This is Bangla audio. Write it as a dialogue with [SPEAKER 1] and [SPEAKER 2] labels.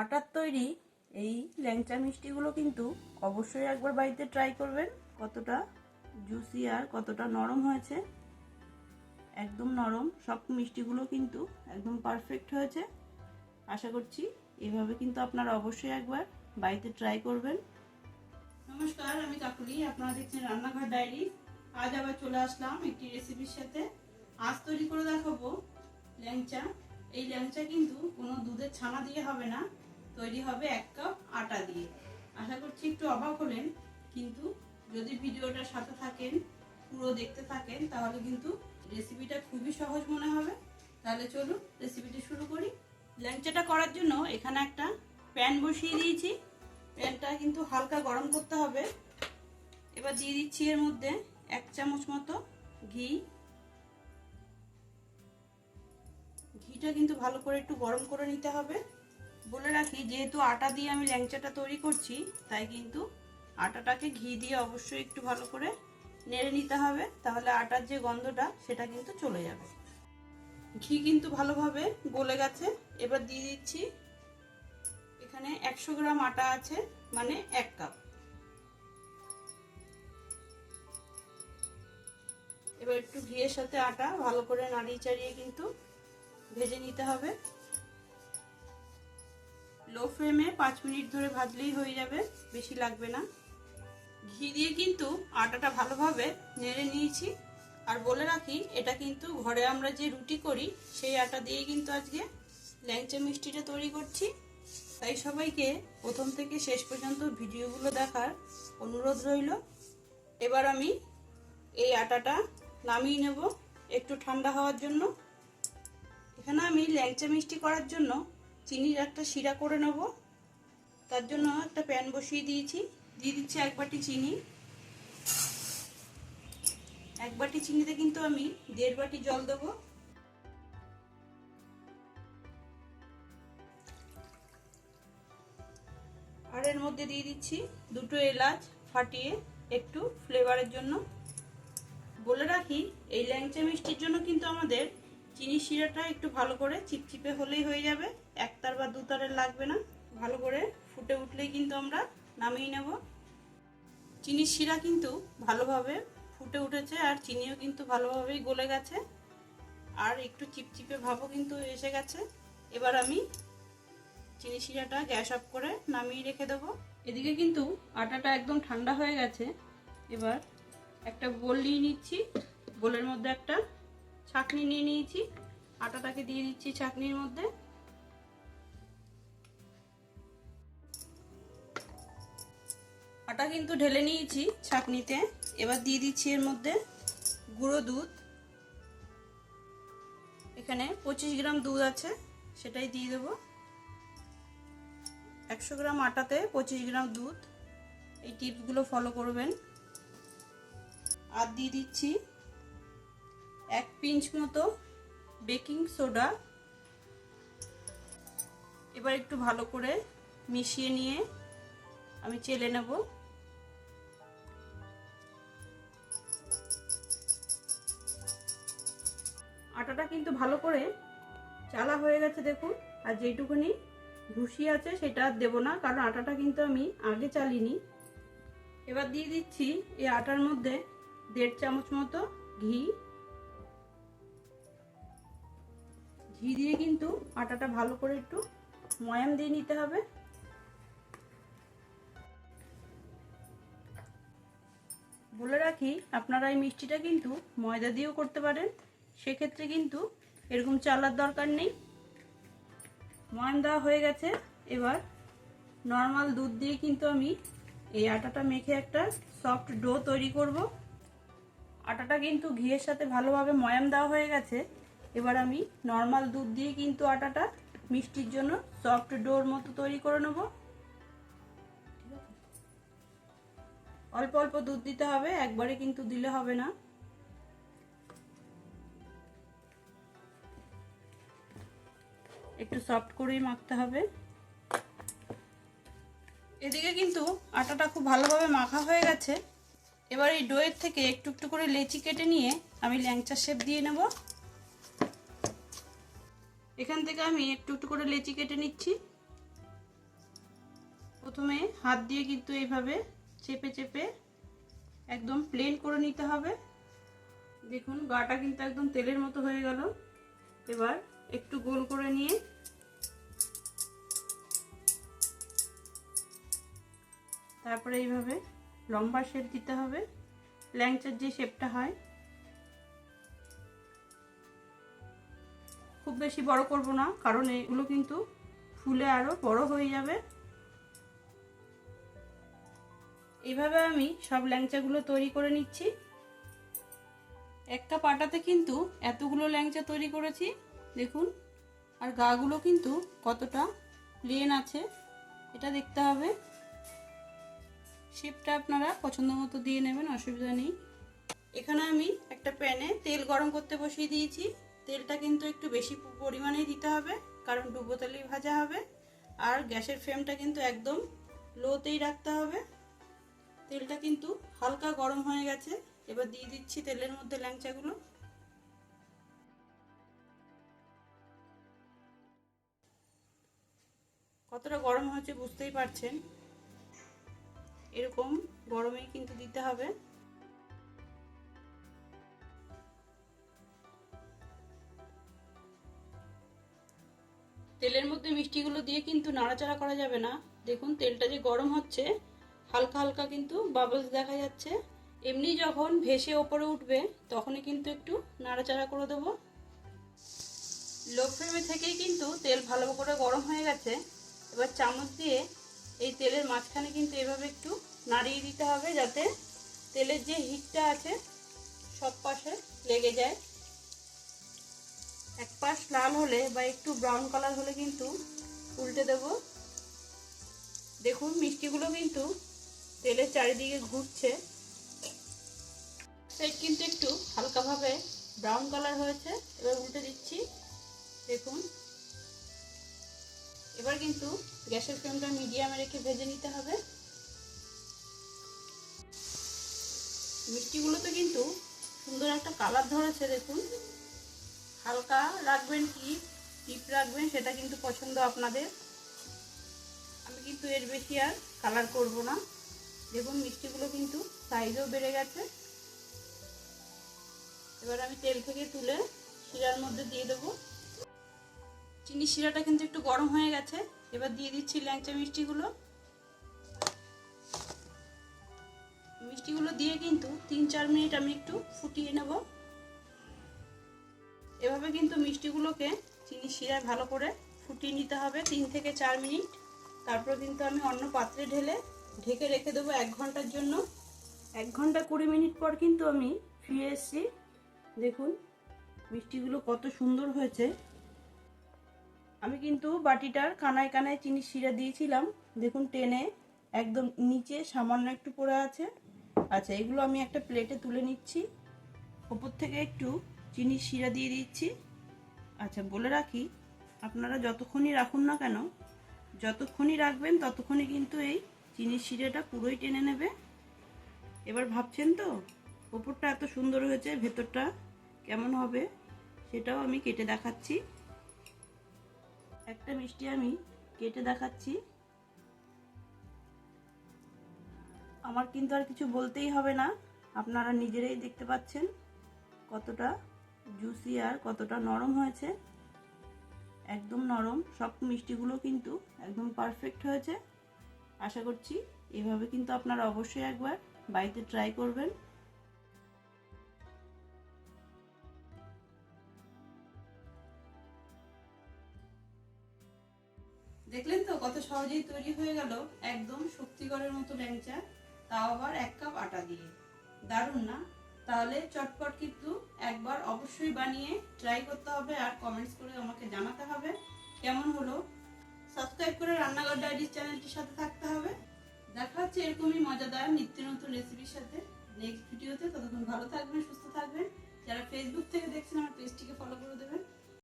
[SPEAKER 1] আটার তৈরি এই ল্যাংচা মিষ্টিগুলো কিন্তু অবশ্যই একবার বাড়িতে ট্রাই করবেন। কতটা জুসি আর কতটা নরম হয়েছে। একদম নরম, সব মিষ্টিগুলো কিন্তু একদম পারফেক্ট হয়েছে। আশা করছি এভাবে কিন্তু আপনারা অবশ্যই একবার বাড়িতে ট্রাই করবেন। নমস্কার, আমি কাকুলি আপনারা দেখছেন রান্নাঘর ডায়েরি। আজ আবার চলে আসলাম একটি রেসিপির সাথে। আজ তৈরি করে দেখাবো ল্যাংচা। এই ল্যাংচা কিন্তু কোনো দুধের ছানা দিয়ে হবে না। তৈরি হবে এক কাপ আটা দিয়ে। আশা করছি একটু অবাক হলেন, কিন্তু যদি ভিডিওটার সাথে থাকেন, পুরো দেখতে থাকেন, তাহলে কিন্তু রেসিপিটা খুবই সহজ মনে হবে। তাহলে চলুন রেসিপিটি শুরু করি। ল্যাংচাটা করার জন্য এখানে একটা প্যান বসিয়ে দিয়েছি। প্যানটা কিন্তু হালকা গরম করতে হবে। এবার দিয়ে দিচ্ছি এর মধ্যে এক চামচ মতো ঘি। ঘিটা কিন্তু ভালো করে একটু গরম করে নিতে হবে। বলে রাখি, যেহেতু আটা দিয়ে আমি ল্যাংচাটা তৈরি করছি, তাই কিন্তু আটাটাকে ঘি দিয়ে অবশ্যই একটু ভালো করে নেড়ে নিতে হবে, তাহলে আটার যে গন্ধটা, সেটা কিন্তু চলে যাবে। ঘি কিন্তু ভালোভাবে গলে গেছে। এবার দিয়ে দিচ্ছি, এখানে একশো গ্রাম আটা আছে মানে এক কাপ। এবার একটু ঘিয়ের সাথে আটা ভালো করে নাড়িয়ে চাড়িয়ে কিন্তু ভেজে নিতে হবে। লো ফ্লেমে পাঁচ মিনিট ধরে ভাজলেই হয়ে যাবে, বেশি লাগবে না। ঘি দিয়ে কিন্তু আটাটা ভালোভাবে নেড়ে নিয়েছি। আর বলে রাখি, এটা কিন্তু ঘরে আমরা যে রুটি করি, সেই আটা দিয়ে কিন্তু আজকে ল্যাংচা মিষ্টিটা তৈরি করছি। তাই সবাইকে প্রথম থেকে শেষ পর্যন্ত ভিডিওগুলো দেখার অনুরোধ রইল। এবার আমি এই আটাটা নামিয়ে নেব একটু ঠান্ডা হওয়ার জন্য। এখানে আমি ল্যাংচা মিষ্টি করার জন্য চিনির একটা শিরা করে নেব। তার জন্য একটা প্যান বসিয়ে দিয়েছি। দিয়ে দিচ্ছি এক বাটি চিনি। এক বাটি চিনিতে কিন্তু আমি দেড় বাটি জল দেবো। আর এর মধ্যে দিয়ে দিচ্ছি দুটো এলাচ ফাটিয়ে একটু ফ্লেভারের জন্য। বলে রাখি, এই ল্যাংচা মিষ্টির জন্য কিন্তু আমাদের চিনি শিরাটা একটু ভালো করে চিপচিপে হলেই হয়ে যাবে। একতার বা দুতারের লাগবে না। ভালো করে ফুটে উঠলেই কিন্তু আমরা নামিয়ে নেব। চিনির শিরা কিন্তু ভালোভাবে ফুটে উঠেছে আর চিনিও কিন্তু ভালোভাবেই গলে গেছে। আর একটু চিপচিপে ভাবও কিন্তু এসে গেছে। এবার আমি চিনি শিরাটা গ্যাস অফ করে নামিয়ে রেখে দেবো। এদিকে কিন্তু আটাটা একদম ঠান্ডা হয়ে গেছে। এবার একটা বোল নিয়ে নিচ্ছি। বোলের মধ্যে একটা ছাকনি নিয়ে নিয়েছি। আটাটাকে দিয়ে দিচ্ছি ছাকনির মধ্যে। আটা কিন্তু ঢেলে নিয়েছি ছাকনিতে এবার দিয়ে দিচ্ছি এর মধ্যে গুঁড়ো দুধ। এখানে পঁচিশ গ্রাম দুধ আছে, সেটাই দিয়ে দেবো। একশো গ্রাম আটাতে পঁচিশ গ্রাম দুধ। এই টিপসগুলো ফলো করবেন। আর দিয়ে দিচ্ছি এক পিঞ্চ মতো বেকিং সোডা। এবার একটু ভালো করে মিশিয়ে নিয়ে আমি চেলে নেব। আটাটা কিন্তু ভালো করে চালা হয়ে গেছে, দেখুন। আর যেটুকুনি ভুসি আছে সেটা আর দেবো না, কারণ আটাটা কিন্তু আমি আগে চালিনি। এবার দিয়ে দিচ্ছি এই আটার মধ্যে দেড় চামচ মতো ঘি ঘি দিয়ে কিন্তু আটাটা ভালো করে একটু ময়াম দিয়ে নিতে হবে। বলে রাখি, আপনারা এই মিষ্টিটা কিন্তু ময়দা দিয়েও করতে পারেন। সেক্ষেত্রে কিন্তু এরকম চালার দরকার নেই। ময়াম দেওয়া হয়ে গেছে। এবার নর্মাল দুধ দিয়ে কিন্তু আমি এই আটাটা মেখে একটা সফট ডো তৈরি করব। আটাটা কিন্তু ঘিয়ের সাথে ভালোভাবে ময়াম দেওয়া হয়ে গেছে। এবার আমি নর্মাল দুধ দিয়ে কিন্তু আটাটা মিষ্টির জন্য সফট ডোর মতো তৈরি করে নেব। অল্প অল্প দুধ দিতে হবে, একবারে কিন্তু দিলে হবে না। একটু সফট করেই মাখতে হবে। এদিকে কিন্তু আটাটা খুব ভালোভাবে মাখা হয়ে গেছে। এবার এই ডোয়ের থেকে একটু একটু করে লেচি কেটে নিয়ে আমি ল্যাংচা শেপ দিয়ে নেব। এখান থেকে আমি একটু একটু করে লেচি কেটে নিচ্ছি। প্রথমে হাত দিয়ে কিন্তু এইভাবে চেপে চেপে একদম প্লেন করে নিতে হবে। দেখুন, গাটা কিন্তু একদম তেলের মতো হয়ে গেল। এবার একটু গোল করে নিয়ে তারপরে এইভাবে লম্বা শেপ দিতে হবে। ল্যাংচার যে শেপটা হয় বেশি বড় করব না, কারণ এগুলো কিন্তু ফুলে আরও বড় হয়ে যাবে। এভাবে আমি সব ল্যাংচাগুলো তৈরি করে নিচ্ছি। একটা পাটাতে কিন্তু এতগুলো ল্যাংচা তৈরি করেছি, দেখুন। আর গাগুলো কিন্তু কতটা প্লেন আছে, এটা দেখতে হবে। শেপটা আপনারা পছন্দ মতো দিয়ে নেবেন, অসুবিধা নেই। এখানে আমি একটা প্যানে তেল গরম করতে বসিয়ে দিয়েছি। তেলটা কিন্তু একটু বেশি পরিমাণেই দিতে হবে, কারণ ডুবো তেলেই ভাজা হবে। আর গ্যাসের ফ্লেমটা কিন্তু একদম লোতেই রাখতে হবে। তেলটা কিন্তু হালকা গরম হয়ে গেছে, এবার দিয়ে দিচ্ছি তেলের মধ্যে ল্যাংচাগুলো। কতটা গরম হয়েছে বুঝতেই পারছেন। এরকম গরমেই কিন্তু দিতে হবে। তেলের মধ্যে মিষ্টিগুলো দিয়ে কিন্তু নাড়াচাড়া করা যাবে না। দেখুন, তেলটা যে গরম হচ্ছে, হালকা হালকা কিন্তু বাবলস দেখা যাচ্ছে। এমনি যখন ভেসে ওপরে উঠবে, তখনই কিন্তু একটু নাড়াচাড়া করে দেবো। লো ফ্লেমে থেকেই কিন্তু তেল ভালো করে গরম হয়ে গেছে। এবার চামচ দিয়ে এই তেলের মাঝখানে কিন্তু এভাবে একটু নাড়িয়ে দিতে হবে যাতে তেলের যে হিটটা আছে, সব পাশে লেগে যায়। এক পাশ লাল হলে বা একটু ব্রাউন কালার হলে কিন্তু উল্টে দেব। দেখুন, মিষ্টিগুলো কিন্তু তেলের চারিদিকে ঘুরছে। সাইড কিন্তু একটু হালকাভাবে ব্রাউন কালার হয়েছে, এবার উল্টে দিচ্ছি। দেখুন। এবার কিন্তু গ্যাসের ফ্লেমটা মিডিয়ামে রেখে ভেজে নিতে হবে। মিষ্টিগুলোতে কিন্তু সুন্দর একটা কালার ধরেছে, দেখুন। হালকা রাখবেন কি? টিপ রাখবেন, সেটা কিন্তু পছন্দ আপনাদের। আমি কিন্তু এর বেশি আর কালার করব না। দেখুন, মিষ্টিগুলো কিন্তু সাইজও বেড়ে গেছে। এবার আমি তেল থেকে তুলে শিরার মধ্যে দিয়ে দেবো। চিনি শিরাটা কিন্তু একটু গরম হয়ে গেছে। এবার দিয়ে দিচ্ছি ল্যাংচা মিষ্টিগুলো। মিষ্টিগুলো দিয়ে কিন্তু তিন চার মিনিট আমি একটু ফুটিয়ে নেব। এভাবে কিন্তু মিষ্টিগুলোকে চিনি শিরায় ভালো করে ফুটিয়ে নিতে হবে তিন থেকে চার মিনিট। তারপর কিন্তু আমি অন্য পাত্রে ঢেলে ঢেকে রেখে দেবো এক ঘণ্টার জন্য। এক ঘণ্টা কুড়ি মিনিট পর কিন্তু আমি ফিরে এসেছি। দেখুন, মিষ্টিগুলো কত সুন্দর হয়েছে। আমি কিন্তু বাটিটার কানায় কানায় চিনি শিরা দিয়েছিলাম। দেখুন, টেনে একদম নিচে সামান্য একটু পড়ে আছে। আচ্ছা এগুলো আমি একটা প্লেটে তুলে নিচ্ছি। ওপর থেকে একটু চিনির শিরা দিয়ে দিচ্ছি। আচ্ছা বলে রাখি, আপনারা যতক্ষণই রাখুন না কেন, যতক্ষণই রাখবেন ততক্ষণই কিন্তু এই চিনির শিরাটা পুরোই টেনে নেবে। এবার ভাবছেন তো, ওপরটা এত সুন্দর হয়েছে, ভেতরটা কেমন হবে সেটাও আমি কেটে দেখাচ্ছি। একটা মিষ্টি আমি কেটে দেখাচ্ছি। আমার কিন্তু আর কিছু বলতেই হবে না, আপনারা নিজেরাই দেখতে পাচ্ছেন কতটা জুসি আর কতটা নরম হয়েছে? একদম নরম। সব মিষ্টিগুলো কিন্তু একদম পারফেক্ট হয়েছে। আশা করছি এভাবে কিন্তু আপনারা অবশ্যই একবার বাড়িতে ট্রাই করবেন। দেখলেন তো কত সহজেই তৈরি হয়ে গেল? একদম শক্তিগড়ের মতো ল্যাংচা, তাও আবার এক কাপ আটা দিয়ে। দারুণ না? তাহলে চটপট কিন্তু একবার অবশ্যই বানিয়ে ট্রাই করতে হবে আর কমেন্টস করে আমাকে জানাতে হবে। কেমন হলো? সাবস্ক্রাইব করে রান্নাঘর ডায়েরিজ চ্যানেলটির সাথে থাকতে হবে। দেখা হচ্ছে এরকমই মজাদার নিত্য নতুন রেসিপির সাথে নেক্সট ভিডিওতে ততক্ষণ ভালো থাকবেন, সুস্থ থাকবেন। যারা ফেসবুক থেকে দেখছেন, আমার পেজটিকে ফলো করে দেবেন।